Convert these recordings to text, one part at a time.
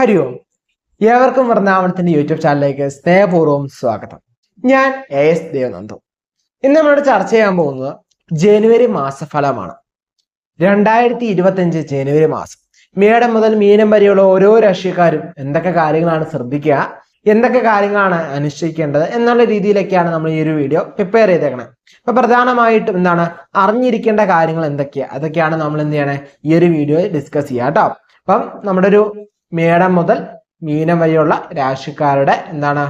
ഹരി ഓം ഏവർക്കും വൃന്ദാവനത്തിന്റെ യൂട്യൂബ് ചാനലിലേക്ക് സ്നേഹപൂർവം സ്വാഗതം. ഞാൻ എ എസ് ദേവനന്ദു. ഇന്ന് നമ്മളോട് ചർച്ച ചെയ്യാൻ പോകുന്നത് ജനുവരി മാസഫലമാണ്. രണ്ടായിരത്തി ഇരുപത്തിയഞ്ച് ജനുവരി മാസം. മേടം മുതൽ മീനം വരെയുള്ള ഓരോ രാഷ്ട്രീയക്കാരും എന്തൊക്കെ കാര്യങ്ങളാണ് ശ്രദ്ധിക്കുക എന്തൊക്കെ കാര്യങ്ങളാണ് അനുഷ്ഠിക്കേണ്ടത് എന്നുള്ള രീതിയിലൊക്കെയാണ് നമ്മൾ ഈ ഒരു വീഡിയോ പ്രിപ്പയർ ചെയ്തേക്കണേ. അപ്പൊ പ്രധാനമായിട്ടും എന്താണ് അറിഞ്ഞിരിക്കേണ്ട കാര്യങ്ങൾ എന്തൊക്കെയാണ് അതൊക്കെയാണ് നമ്മൾ എന്ത് ചെയ്യണേ? ഈ ഒരു വീഡിയോ ഡിസ്കസ് ചെയ്യുക കേട്ടോ അപ്പം നമ്മുടെ ഒരു മേടം മുതൽ മീനം വരെയുള്ള രാശിക്കാരുടെ എന്താണ്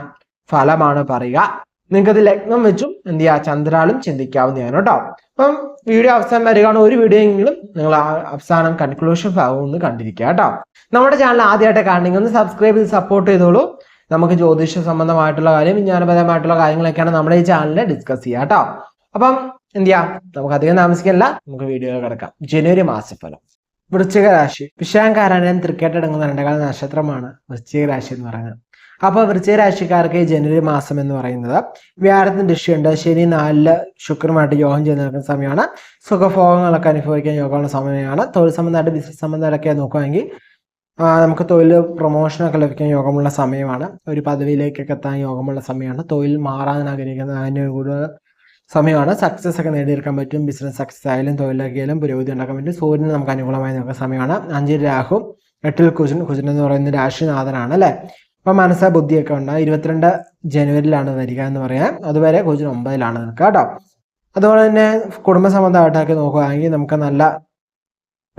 ഫലമാണ് പറയുക. നിങ്ങൾക്ക് ഇത് ലഗ്നം വെച്ചും എന്ത് ചെയ്യുക? ചന്ദ്രാളും ചിന്തിക്കാവുന്നതാണ് കേട്ടോ. അപ്പം വീഡിയോ അവസാനം വരികയാണ്. ഒരു വീഡിയോ എങ്കിലും നിങ്ങൾ അവസാനം കൺക്ലൂഷൻ ഭാഗം കണ്ടിരിക്കുക കേട്ടോ. നമ്മുടെ ചാനൽ ആദ്യമായിട്ട് കാണണമെങ്കിൽ ഒന്ന് സബ്സ്ക്രൈബ് ചെയ്ത് സപ്പോർട്ട് ചെയ്തോളൂ. നമുക്ക് ജ്യോതിഷ സംബന്ധമായിട്ടുള്ള കാര്യം വിജ്ഞാനപരമായിട്ടുള്ള കാര്യങ്ങളൊക്കെയാണ് നമ്മുടെ ഈ ചാനലിൽ ഡിസ്കസ് ചെയ്യുക കേട്ടോ. അപ്പം എന്ത് ചെയ്യാം നമുക്ക് അധികം താമസിക്കല്ല നമുക്ക് വീഡിയോ കിടക്കാം. ജനുവരി മാസഫലം വൃശ്ചിക രാശി വിഷാങ്കാരായൻ തൃക്കേട്ടടങ്ങുന്ന രണ്ടകാല നക്ഷത്രമാണ് വൃശ്ചിക രാശി എന്ന് പറയുന്നത്. അപ്പോൾ വൃശ്ചിക രാശിക്കാർക്ക് ജനുവരി മാസം എന്ന് പറയുന്നത് വ്യാഴത്തിന് ദൃഷ്ടിയുണ്ട് ശനി നാലിൽ ശുക്രമായിട്ട് യോഗം ചെയ്ത് നിൽക്കുന്ന സമയമാണ്. സുഖഭോഗങ്ങളൊക്കെ അനുഭവിക്കാൻ യോഗമുള്ള സമയമാണ്. തൊഴിൽ സംബന്ധമായിട്ട് ബിസിനസ് സംബന്ധമായിട്ടൊക്കെ നോക്കുകയാണെങ്കിൽ നമുക്ക് തൊഴിൽ പ്രൊമോഷനൊക്കെ ലഭിക്കാൻ യോഗമുള്ള സമയമാണ്. ഒരു പദവിയിലേക്കൊക്കെ എത്താൻ യോഗമുള്ള സമയമാണ്. തൊഴിൽ മാറാൻ ആഗ്രഹിക്കുന്ന അതിന് കൂടുതൽ സമയമാണ്. സക്സസ് ഒക്കെ നേടിയെടുക്കാൻ പറ്റും. ബിസിനസ് സക്സസ് ആയാലും തൊഴിലാക്കിയാലും പുരോഗതി ഉണ്ടാക്കാൻ പറ്റും. സൂര്യന് നമുക്ക് അനുകൂലമായി നോക്കുന്ന സമയമാണ്. അഞ്ചിൽ രാഹു എട്ടിൽ കുജൻ. കുജൻ എന്ന് പറയുന്ന രാശിനാഥനാണ് അല്ലേ? അപ്പം മനസ്സ ബുദ്ധിയൊക്കെ ഉണ്ട്. ഇരുപത്തിരണ്ട് ജനുവരിയിലാണ് വരിക എന്ന് പറയാം. അതുവരെ കുജൻ ഒമ്പതിലാണ് നിൽക്കുക കേട്ടോ. അതുപോലെ തന്നെ കുടുംബ സംബന്ധമായിട്ടൊക്കെ നോക്കുകയാണെങ്കിൽ നമുക്ക് നല്ല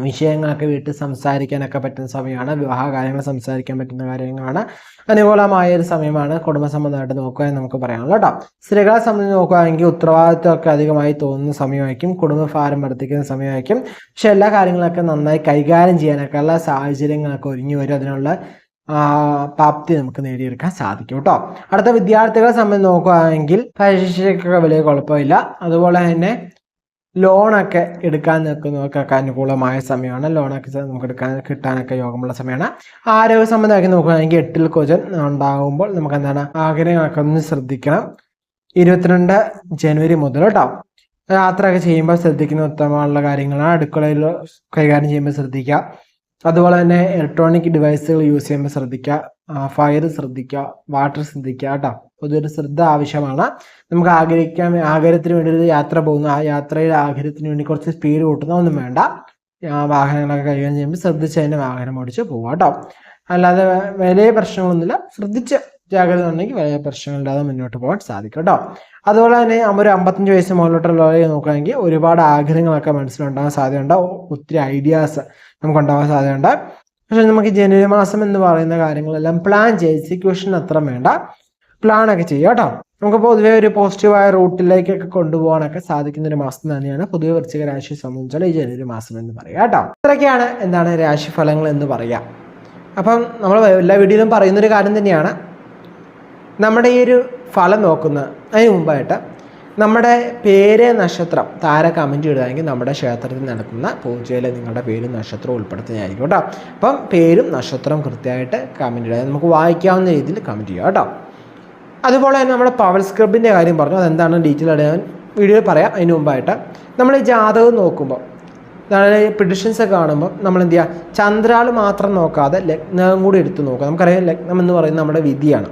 വിഷയങ്ങളൊക്കെ വീട്ടിൽ സംസാരിക്കാനൊക്കെ പറ്റുന്ന സമയമാണ് വിവാഹ കാര്യങ്ങൾ സംസാരിക്കാൻ പറ്റുന്ന കാര്യങ്ങളാണ്. അനുകൂലമായ ഒരു സമയമാണ് കുടുംബ സംബന്ധമായിട്ട് നോക്കുക എന്ന് നമുക്ക് പറയാനുള്ളൂ കേട്ടോ. സ്ത്രീകളെ സംബന്ധിച്ച് നോക്കുകയാണെങ്കിൽ ഉത്തരവാദിത്വമൊക്കെ അധികമായി തോന്നുന്ന സമയമായിരിക്കും കുടുംബഭാരം വർദ്ധിക്കുന്ന സമയമായിരിക്കും. പക്ഷെ എല്ലാ കാര്യങ്ങളൊക്കെ നന്നായി കൈകാര്യം ചെയ്യാനൊക്കെ ഉള്ള സാഹചര്യങ്ങളൊക്കെ ഒരുങ്ങി വരും. അതിനുള്ള പ്രാപ്തി നമുക്ക് നേടിയെടുക്കാൻ സാധിക്കും കേട്ടോ. അടുത്ത വിദ്യാർത്ഥികളെ സംബന്ധിച്ച് നോക്കുകയാണെങ്കിൽ പരീക്ഷയ്ക്കൊക്കെ വലിയ കുഴപ്പമില്ല. അതുപോലെ തന്നെ ലോണൊക്കെ എടുക്കാൻ നിൽക്കുന്നവർക്കൊക്കെ അനുകൂലമായ സമയമാണ്. ലോണൊക്കെ നമുക്ക് എടുക്കാൻ കിട്ടാനൊക്കെ യോഗമുള്ള സമയമാണ്. ആരോഗ്യ സംബന്ധമാക്കി നോക്കുകയാണെങ്കിൽ എട്ടിൽ കൊജൻ ഉണ്ടാകുമ്പോൾ നമുക്ക് എന്താണ് ആഗ്രഹങ്ങളൊക്കെ ഒന്ന് ശ്രദ്ധിക്കണം. ഇരുപത്തിരണ്ട് ജനുവരി മുതൽ കേട്ടോ യാത്രയൊക്കെ ചെയ്യുമ്പോൾ ശ്രദ്ധിക്കുന്ന ഉത്തമമുള്ള കാര്യങ്ങളാണ്. അടുക്കളയിൽ കൈകാര്യം ചെയ്യുമ്പോൾ ശ്രദ്ധിക്കുക. അതുപോലെ തന്നെ ഇലക്ട്രോണിക് ഡിവൈസുകൾ യൂസ് ചെയ്യുമ്പോൾ ശ്രദ്ധിക്കുക. ഫയർ ശ്രദ്ധിക്കുക. വാട്ടർ ശ്രദ്ധിക്കുക കേട്ടോ പൊതുവെ ശ്രദ്ധ ആവശ്യമാണ്. നമുക്ക് ആഗ്രഹിക്കാൻ ആഗ്രഹത്തിന് വേണ്ടി ഒരു യാത്ര പോകുന്നു. ആ യാത്രയിൽ ആഗ്രഹത്തിന് വേണ്ടി കുറച്ച് സ്പീഡ് കൂട്ടുന്ന ഒന്നും വേണ്ട. വാഹനങ്ങളൊക്കെ കൈകാര്യം ചെയ്യുമ്പോൾ ശ്രദ്ധിച്ച് തന്നെ വാഹനം ഓടിച്ച് പോവാം കേട്ടോ. അല്ലാതെ വലിയ പ്രശ്നങ്ങളൊന്നുമില്ല. ശ്രദ്ധിച്ച് ജാഗ്രത ഉണ്ടെങ്കിൽ വലിയ പ്രശ്നങ്ങളില്ലാതെ മുന്നോട്ട് പോകാൻ സാധിക്കും കേട്ടോ. അതുപോലെ തന്നെ ഒരു അമ്പത്തഞ്ച് വയസ്സ് മുകളിലോട്ടുള്ളവരെ നോക്കുകയാണെങ്കിൽ ഒരുപാട് ആഗ്രഹങ്ങളൊക്കെ മനസ്സിലുണ്ടാകാൻ സാധ്യതയുണ്ട്. ഒത്തിരി ഐഡിയാസ് നമുക്ക് ഉണ്ടാകാൻ സാധ്യതയുണ്ട്. പക്ഷെ നമുക്ക് ജനുവരി മാസം എന്ന് പറയുന്ന കാര്യങ്ങളെല്ലാം പ്ലാൻ ചെയ്ത് എക്സിക്യൂഷൻ അത്ര വേണ്ട. പ്ലാൻ ഒക്കെ ചെയ്യുക കേട്ടോ. നമുക്ക് പൊതുവെ ഒരു പോസിറ്റീവായ റൂട്ടിലേക്കൊക്കെ കൊണ്ടുപോകാനൊക്കെ സാധിക്കുന്ന ഒരു മാസം തന്നെയാണ് പൊതുവെ വൃശ്ചിക രാശി സംബന്ധിച്ചാൽ ഈ ജനുവരി മാസം എന്ന് പറയുക കേട്ടോ. ഇത്രയൊക്കെയാണ് എന്താണ് രാശിഫലങ്ങൾ എന്ന് പറയുക. അപ്പം നമ്മൾ എല്ലാ വീഡിയോയിലും പറയുന്നൊരു കാര്യം തന്നെയാണ്. നമ്മുടെ ഈ ഒരു ഫലം നോക്കുന്ന അതിന് മുമ്പായിട്ട് നമ്മുടെ പേര് നക്ഷത്രം താര കമന്റ് ഇടുകയാണെങ്കിൽ നമ്മുടെ ക്ഷേത്രത്തിൽ നടക്കുന്ന പൂജയിലെ നിങ്ങളുടെ പേരും നക്ഷത്രവും ഉൾപ്പെടുത്തുന്നതായിരിക്കും കേട്ടോ. അപ്പം പേരും നക്ഷത്രവും കൃത്യമായിട്ട് കമന്റ് ഇടുക. നമുക്ക് വായിക്കാവുന്ന രീതിയിൽ കമന്റ് ചെയ്യുക കേട്ടോ. അതുപോലെ തന്നെ നമ്മുടെ പവർ സ്ക്രബിന്റെ കാര്യം പറഞ്ഞു. അതെന്താണ് ഡീറ്റെയിൽ ആയിട്ട് ഞാൻ വീഡിയോയിൽ പറയാം. അതിന് മുമ്പായിട്ട് നമ്മൾ ഈ ജാതകം നോക്കുമ്പോൾ പ്രിഡിഷൻസ് ഒക്കെ കാണുമ്പോൾ നമ്മൾ എന്ത് ചെയ്യുക ചന്ദ്രാൾ മാത്രം നോക്കാതെ ലഗ്നം കൂടി എടുത്ത് നോക്കുക. നമുക്കറിയാം ലഗ്നം എന്ന് പറയുന്നത് നമ്മുടെ വിധിയാണ്.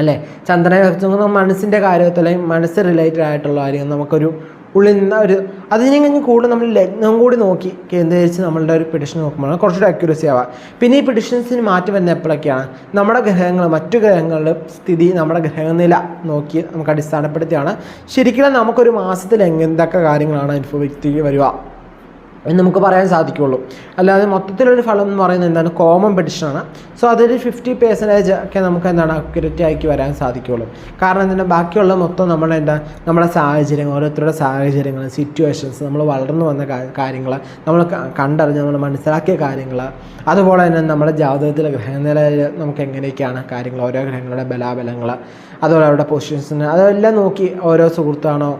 അല്ലേ? ചന്ദ്രനെ മനസ്സിന്റെ കാര്യത്തിൽ അല്ലെങ്കിൽ മനസ്സ് റിലേറ്റഡ് ആയിട്ടുള്ള കാര്യം നമുക്കൊരു ഉള്ളിൽ നിന്ന് ഒരു അതിന് കഴിഞ്ഞ് കൂടുതൽ നമ്മൾ ലഗ്നം കൂടി നോക്കി കേന്ദ്രീകരിച്ച് നമ്മളുടെ ഒരു പിഡിഷൻ നോക്കുമ്പോൾ കുറച്ചുകൂടി അക്യൂറസി ആവാം. പിന്നെ ഈ പിഡിഷൻസിന് മാറ്റി വരുന്ന എപ്പോഴൊക്കെയാണ്? നമ്മുടെ ഗ്രഹങ്ങൾ മറ്റു ഗ്രഹങ്ങളുടെ സ്ഥിതി നമ്മുടെ ഗ്രഹനില നോക്കി നമുക്ക് അടിസ്ഥാനപ്പെടുത്തിയാണ്. ശരിക്കും നമുക്കൊരു മാസത്തിൽ എന്തൊക്കെ കാര്യങ്ങളാണ് അനുഭവിക്കുക വരിക? എന്ന് നമുക്ക് പറയാൻ സാധിക്കുള്ളൂ. അല്ലാതെ മൊത്തത്തിലൊരു ഫലം എന്ന് പറയുന്നത് എന്താണ്? കോമൺ പെഡിഷനാണ് സോ അതൊരു ഫിഫ്റ്റി പെർസെന്റേജ് ഒക്കെ നമുക്ക് എന്താണ്? അക്യുറേറ്റ് ആക്കി വരാൻ സാധിക്കുള്ളൂ. കാരണം എന്താണ്? ബാക്കിയുള്ള മൊത്തം നമ്മുടെ എന്താ? നമ്മുടെ സാഹചര്യങ്ങൾ ഓരോരുത്തരുടെ സാഹചര്യങ്ങൾ സിറ്റുവേഷൻസ് നമ്മൾ വളർന്നു വന്ന കാര്യങ്ങൾ നമ്മൾ കണ്ടറിഞ്ഞ് നമ്മൾ മനസ്സിലാക്കിയ കാര്യങ്ങൾ അതുപോലെ തന്നെ നമ്മുടെ ജാതകത്തിലെ ഗ്രഹനിലയിൽ നമുക്ക് എങ്ങനെയൊക്കെയാണ് കാര്യങ്ങൾ ഓരോ ഗ്രഹങ്ങളുടെ ബലാബലങ്ങൾ അതുപോലെ അവരുടെ പൊസിഷൻസിന് അതെല്ലാം നോക്കി ഓരോ സുഹൃത്താണോ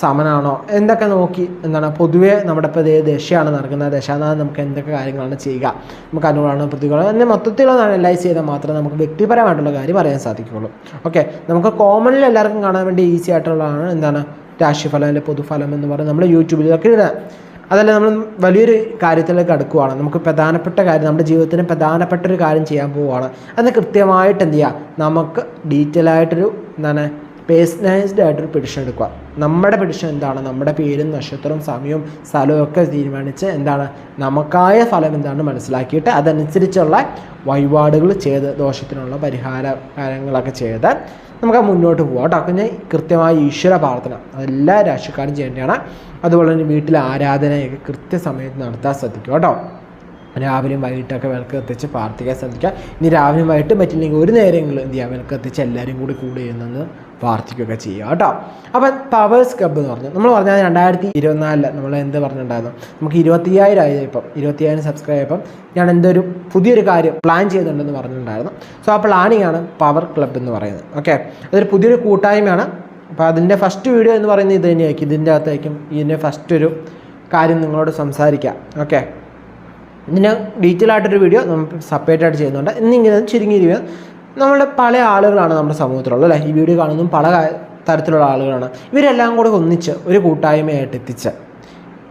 സമനാണോ? എന്തൊക്കെ നോക്കി എന്താണ്? പൊതുവേ നമ്മുടെ ഇപ്പോൾ ഏത് ദശയാണ് നടക്കുന്നത്. ദശാനാഥം നമുക്ക് എന്തൊക്കെ കാര്യങ്ങളാണ് ചെയ്യുക? നമുക്ക് അനുകൂലമാണ് പ്രതികൂലം എന്നെ മൊത്തത്തിലുള്ള അനലൈസ് ചെയ്താൽ മാത്രമേ നമുക്ക് വ്യക്തിപരമായിട്ടുള്ള കാര്യം അറിയാൻ സാധിക്കുകയുള്ളൂ. ഓക്കെ നമുക്ക് കോമണിൽ എല്ലാവർക്കും കാണാൻ വേണ്ടി ഈസി ആയിട്ടുള്ളതാണ് എന്താണ്? രാശിഫലം അല്ലെങ്കിൽ പൊതുഫലം എന്ന് പറയുന്നത് നമ്മൾ യൂട്യൂബിലൊക്കെ ഇടുക. അതല്ല നമ്മൾ വലിയൊരു കാര്യത്തിലേക്ക് അടുക്കുവാണ്. നമുക്ക് പ്രധാനപ്പെട്ട കാര്യം നമ്മുടെ ജീവിതത്തിന് പ്രധാനപ്പെട്ട ഒരു കാര്യം ചെയ്യാൻ പോവുകയാണ്. അന്ന് കൃത്യമായിട്ട് എന്ത് ചെയ്യുക? നമുക്ക് ഡീറ്റെയിൽ ആയിട്ടൊരു എന്താണ് പേഴ്സണലൈസ്ഡ് ആയിട്ടൊരു പെഡിഷൻ എടുക്കുക. നമ്മുടെ പെഡിഷൻ എന്താണ്? നമ്മുടെ പേരും നക്ഷത്രവും സമയവും സ്ഥലവും ഒക്കെ തീരുമാനിച്ച് എന്താണ്? നമുക്കായ ഫലം എന്താണെന്ന് മനസ്സിലാക്കിയിട്ട് അതനുസരിച്ചുള്ള വഴിപാടുകൾ ചെയ്ത് ദോഷത്തിനുള്ള പരിഹാര കാര്യങ്ങളൊക്കെ ചെയ്ത് നമുക്ക് മുന്നോട്ട് പോകാം കേട്ടോ. പിന്നെ കൃത്യമായ ഈശ്വര പ്രാർത്ഥന. അതെല്ലാ രാശിക്കാരും ചെയ്യേണ്ടതാണ് അതുപോലെ തന്നെ വീട്ടിലെ ആരാധനയൊക്കെ കൃത്യസമയത്ത് നടത്താൻ ശ്രദ്ധിക്കുക കേട്ടോ. രാവിലെയും വൈകിട്ടൊക്കെ വിളക്ക് കത്തിച്ച് പ്രാർത്ഥിക്കാൻ ശ്രദ്ധിക്കുക. ഇനി രാവിലെയും വൈകിട്ടും പറ്റില്ലെങ്കിൽ ഒരു നേരമെങ്കിലും എന്ത് ചെയ്യുക വിളക്ക് കത്തിച്ച് എല്ലാവരും കൂടി കൂടി ചെയ്യുന്നത് പ്രാർത്ഥിക്കുകയൊക്കെ ചെയ്യുക കേട്ടോ. അപ്പം പവേഴ്സ് ക്ലബ്ബ് എന്ന് പറഞ്ഞു. നമ്മൾ പറഞ്ഞാൽ രണ്ടായിരത്തി ഇരുപത്തിനാലിൽ നമ്മൾ എന്ത് പറഞ്ഞിട്ടുണ്ടായിരുന്നു? നമുക്ക് ഇരുപത്തിയ്യായിരം ആയി ഇപ്പം. ഇരുപത്തിയ്യായിരം സബ്സ്ക്രൈബ് ആയപ്പം ഞാൻ എന്തൊരു പുതിയൊരു കാര്യം പ്ലാൻ ചെയ്യുന്നുണ്ടെന്ന് പറഞ്ഞിട്ടുണ്ടായിരുന്നു. സോ ആ പ്ലാനിങ് ആണ് പവർ ക്ലബ്ബ് എന്ന് പറയുന്നത്. ഓക്കെ അതൊരു പുതിയൊരു കൂട്ടായ്മയാണ്. അപ്പോൾ അതിന്റെ ഫസ്റ്റ് വീഡിയോ എന്ന് പറയുന്നത് ഇത് തന്നെയായിരിക്കും. ഇതിന്റെ അകത്തായിരിക്കും ഇതിന്റെ ഫസ്റ്റ് ഒരു കാര്യം നിങ്ങളോട് സംസാരിക്കാം ഓക്കെ ഇതിന് ഡീറ്റെയിൽ ആയിട്ടൊരു വീഡിയോ നമ്മൾ സെപ്പറേറ്റ് ആയിട്ട് ചെയ്യുന്നുണ്ട്. ഇന്നിങ്ങനെ ചുരുങ്ങിയിരിക്കുക നമ്മുടെ പല ആളുകളാണ് നമ്മുടെ സമൂഹത്തിലുള്ളത് അല്ലേ? ഈ വീഡിയോ കാണുന്നതും പല തരത്തിലുള്ള ആളുകളാണ്. ഇവരെല്ലാം കൂടെ ഒന്നിച്ച് ഒരു കൂട്ടായ്മയായിട്ട് എത്തിച്ച്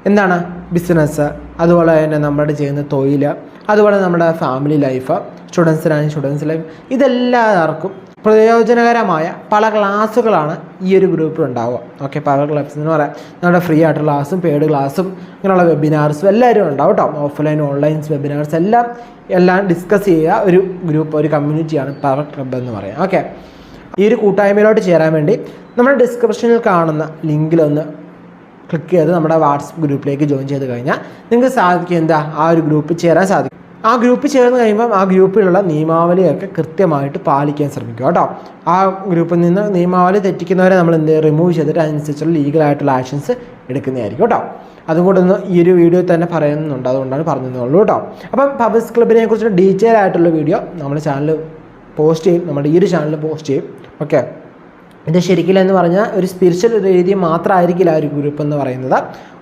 എന്താണ്? ബിസിനസ് അതുപോലെ തന്നെ നമ്മുടെ ചെയ്യുന്ന തൊഴിൽ അതുപോലെ നമ്മുടെ ഫാമിലി ലൈഫ് സ്റ്റുഡൻസിനാണെങ്കിൽ സ്റ്റുഡൻസ് ലൈഫ് ഇതെല്ലാവർക്കും പ്രയോജനകരമായ പല ക്ലാസ്സുകളാണ് ഈ ഒരു ഗ്രൂപ്പിൽ ഉണ്ടാവുക. ഓക്കെ പല ക്ലാസ് എന്ന് പറയാം. നമ്മുടെ ഫ്രീ ആയിട്ടുള്ള ക്ലാസ്സും പെയ്ഡ് ക്ലാസ്സും ഇങ്ങനെയുള്ള വെബിനാർസും എല്ലാവരും ഉണ്ടാവും കേട്ടോ. ഓഫ്ലൈൻ ഓൺലൈൻ വെബിനാർസ് എല്ലാം എല്ലാം ഡിസ്കസ് ചെയ്യുക. ഒരു ഗ്രൂപ്പ് ഒരു കമ്മ്യൂണിറ്റിയാണ് പവർ ക്ലബ് എന്ന് പറയാം. ഓക്കെ ഈ ഒരു കൂട്ടായ്മയിലോട്ട് ചേരാൻ വേണ്ടി നമ്മുടെ ഡിസ്ക്രിപ്ഷനിൽ കാണുന്ന ലിങ്കിലൊന്ന് ക്ലിക്ക് ചെയ്ത് നമ്മുടെ വാട്സപ്പ് ഗ്രൂപ്പിലേക്ക് ജോയിൻ ചെയ്ത് കഴിഞ്ഞാൽ നിങ്ങൾക്ക് സാധിക്കും എന്താ? ആ ഒരു ഗ്രൂപ്പിൽ ചേരാൻ സാധിക്കും. ആ ഗ്രൂപ്പ് ചേർന്ന് കഴിയുമ്പം ആ ഗ്രൂപ്പിലുള്ള നിയമാവലിയൊക്കെ കൃത്യമായിട്ട് പാലിക്കാൻ ശ്രമിക്കുക കേട്ടോ. ആ ഗ്രൂപ്പിൽ നിന്ന് നിയമാവലി തെറ്റിക്കുന്നവരെ നമ്മൾ എന്ത് റിമൂവ് ചെയ്തിട്ട് അതിനനുസരിച്ചുള്ള ലീഗലായിട്ടുള്ള ആക്ഷൻസ് എടുക്കുന്നതായിരിക്കും കേട്ടോ. അതുകൊണ്ടൊന്ന് ഈ ഒരു വീഡിയോ തന്നെ പറയുന്നുണ്ട്. അതുകൊണ്ടാണ് പറഞ്ഞതെന്നുള്ളൂ കേട്ടോ. അപ്പം പബ്ലിക് ക്ലബിനെ കുറിച്ചുള്ള ഡീറ്റെയിൽ ആയിട്ടുള്ള വീഡിയോ നമ്മുടെ ചാനൽ പോസ്റ്റ് ചെയ്യും. നമ്മുടെ ഈ ഒരു ചാനൽ പോസ്റ്റ് ചെയ്യും. ഓക്കെ ഇത് ശരിക്കില്ല എന്ന് പറഞ്ഞാൽ ഒരു സ്പിരിച്വൽ രീതി മാത്രമായിരിക്കില്ല ആ ഒരു ഗ്രൂപ്പ് എന്ന് പറയുന്നത്.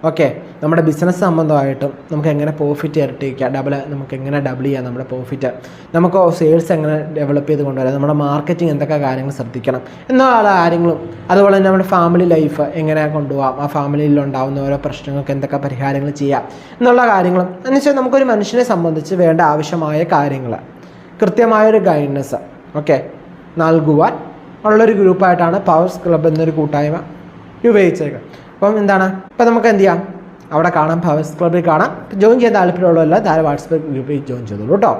ഓക്കെ നമ്മുടെ ബിസിനസ് സംബന്ധമായിട്ടും നമുക്ക് എങ്ങനെ പ്രോഫിറ്റ് ഇരട്ടിക്കാം ഡബിൾ നമുക്ക് എങ്ങനെ ഡബിൾ ചെയ്യാം നമ്മുടെ പ്രോഫിറ്റ് നമുക്ക് സെയിൽസ് എങ്ങനെ ഡെവലപ്പ് ചെയ്ത് കൊണ്ടുവരാം? നമ്മുടെ മാർക്കറ്റിംഗ് എന്തൊക്കെ കാര്യങ്ങൾ ശ്രദ്ധിക്കണം? എന്നുള്ള കാര്യങ്ങളും അതുപോലെ തന്നെ നമ്മുടെ ഫാമിലി ലൈഫ് എങ്ങനെ കൊണ്ടുപോകാം ആ ഫാമിലിയിൽ ഉണ്ടാകുന്ന ഓരോ പ്രശ്നങ്ങൾക്ക് എന്തൊക്കെ പരിഹാരങ്ങൾ ചെയ്യാം? എന്നുള്ള കാര്യങ്ങളും. എന്ന് വെച്ചാൽ നമുക്കൊരു മനുഷ്യനെ സംബന്ധിച്ച് വേണ്ട ആവശ്യമായ കാര്യങ്ങൾ കൃത്യമായൊരു ഗൈഡ്നസ് ഓക്കെ നൽകുവാൻ ഉള്ളൊരു ഗ്രൂപ്പായിട്ടാണ് പവേഴ്സ് ക്ലബ് എന്നൊരു കൂട്ടായ്മ ഉപയോഗിച്ചേക്കുന്നത് അപ്പം എന്താണ്? ഇപ്പം നമുക്ക് എന്ത് ചെയ്യാം? അവിടെ കാണാം പവേഴ്സ് ക്ലബ്ബിൽ കാണാം. ജോയിൻ ചെയ്യാൻ താല്പര്യമുള്ളവരല്ല താരം വാട്സപ്പ് ഗ്രൂപ്പിൽ ജോയിൻ ചെയ്തോളൂ കേട്ടോ.